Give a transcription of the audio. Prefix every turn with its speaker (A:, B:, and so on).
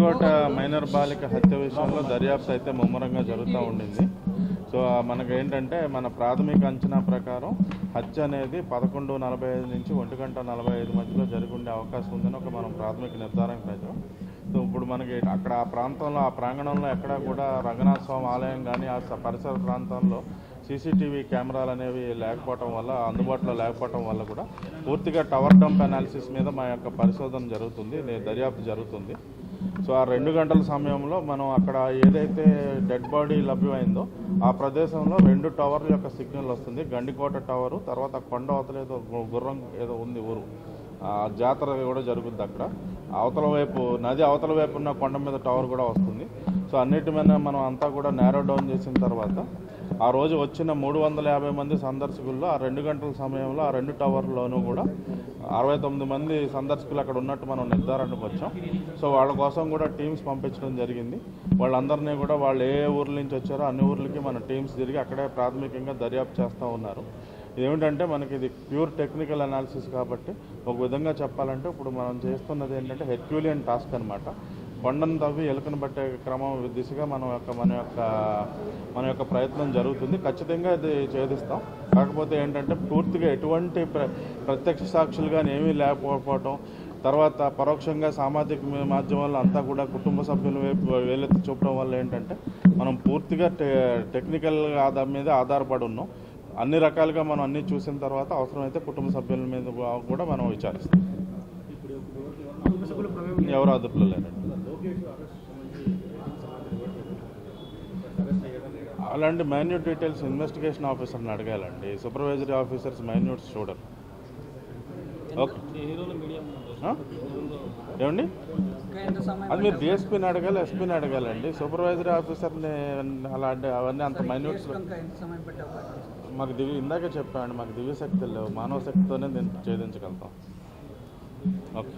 A: Gandikota minor బాలిక హత్య విషయంలో దర్యాప్తు అయితే ముమ్మరంగా జరుగుతూ ఉండింది. సో మనకేంటంటే ఏంటంటే మన ప్రాథమిక అంచనా ప్రకారం హత్య అనేది పదకొండు నలభై ఐదు నుంచి ఒంటి గంట నలభై ఐదు మధ్యలో జరుగుండే ఉండే అవకాశం ఉందని ఒక మనం ప్రాథమిక నిర్ధారణ ప్రజలు సో ఇప్పుడు మనకి అక్కడ ఆ ప్రాంతంలో ఆ ప్రాంగణంలో ఎక్కడ కూడా రంగనాథ స్వామి ఆలయం కానీ ఆ స- పరిసర ప్రాంతాల్లో సీసీటీవీ కెమెరాలు అనేవి లేకపోవటం వల్ల అందుబాటులో లేకపోవటం వల్ల కూడా పూర్తిగా టవర్ డంప్ అనాలిసిస్ మీద మా యొక్క పరిశోధన జరుగుతుంది దర్యాప్తు జరుగుతుంది. సో ఆ రెండు గంటల సమయంలో మనం అక్కడ ఏదైతే డెడ్ బాడీ లభ్యమైందో ఆ ప్రదేశంలో రెండు టవర్ల యొక్క సిగ్నల్ వస్తుంది. గండికోట టవరు తర్వాత కొండ అవతల ఏదో గుర్రం ఏదో ఉంది ఊరు. ఆ జాతర కూడా జరుగుద్ది అక్కడ. అవతల వైపు నది అవతల వైపు ఉన్న కొండ మీద టవర్ కూడా వస్తుంది. సో అన్నిటి మీద మనం అంతా కూడా నేరో డౌన్ చేసిన తర్వాత ఆ రోజు వచ్చిన మూడు వందల యాభై మంది సందర్శకుల్లో ఆ రెండు గంటల సమయంలో ఆ రెండు టవర్లోనూ కూడా అరవై తొమ్మిది మంది సందర్శకులు అక్కడ ఉన్నట్టు మనం నిర్ధారణకు వచ్చాం. సో వాళ్ళ కోసం కూడా టీమ్స్ పంపించడం జరిగింది. వాళ్ళందరినీ కూడా వాళ్ళు ఏ ఊర్ల నుంచి వచ్చారో అన్ని ఊర్లకి మన టీమ్స్ తిరిగి అక్కడే ప్రాథమికంగా దర్యాప్తు చేస్తూ ఉన్నారు. ఏమిటంటే మనకి ఇది ప్యూర్ టెక్నికల్ అనాలిసిస్ కాబట్టి ఒక విధంగా చెప్పాలంటే ఇప్పుడు మనం చేస్తున్నది ఏంటంటే హెర్క్యూలియన్ టాస్క్ అనమాట కొండను తవ్వి ఎలుకను పట్టే క్రమం దిశగా మన యొక్క మన యొక్క మన యొక్క ప్రయత్నం జరుగుతుంది. ఖచ్చితంగా ఇది ఛేదిస్తాం. కాకపోతే ఏంటంటే పూర్తిగా ఎటువంటి ప్ర ప్రత్యక్ష సాక్షులు కానీ ఏమీ లేకపోవటం తర్వాత పరోక్షంగా సామాజిక మాధ్యమాల్లో అంతా కూడా కుటుంబ సభ్యుల వైపు వేలెత్తి చూపడం వల్ల ఏంటంటే మనం పూర్తిగా టె టెక్నికల్ ఆధార్ మీద ఆధారపడి ఉన్నాం. అన్ని రకాలుగా మనం అన్ని చూసిన తర్వాత అవసరమైతే కుటుంబ సభ్యుల మీద కూడా మనం విచారిస్తాం. ఎవరు అదుపులో లేరండి? అలాంటి మైన్యూట్ డీటెయిల్స్ ఇన్వెస్టిగేషన్ ఆఫీసర్ని అడగాలండి. సూపర్వైజరీ ఆఫీసర్స్ మైన్యూట్స్ చూడరు? ఏమండి? అది మీరు డిఎస్పీని అడగాలి ఎస్పీని అడగాలండి. సూపర్వైజరీ ఆఫీసర్ని అలాంటి అవన్నీ అంత మైన్యూట్స్ మాకు దివ్య ఇందాకే చెప్పామండి మాకు దివ్య శక్తులు లేవు. మానవ శక్తితోనే దీన్ని ఛేదించగలుగుతాం. ఓకే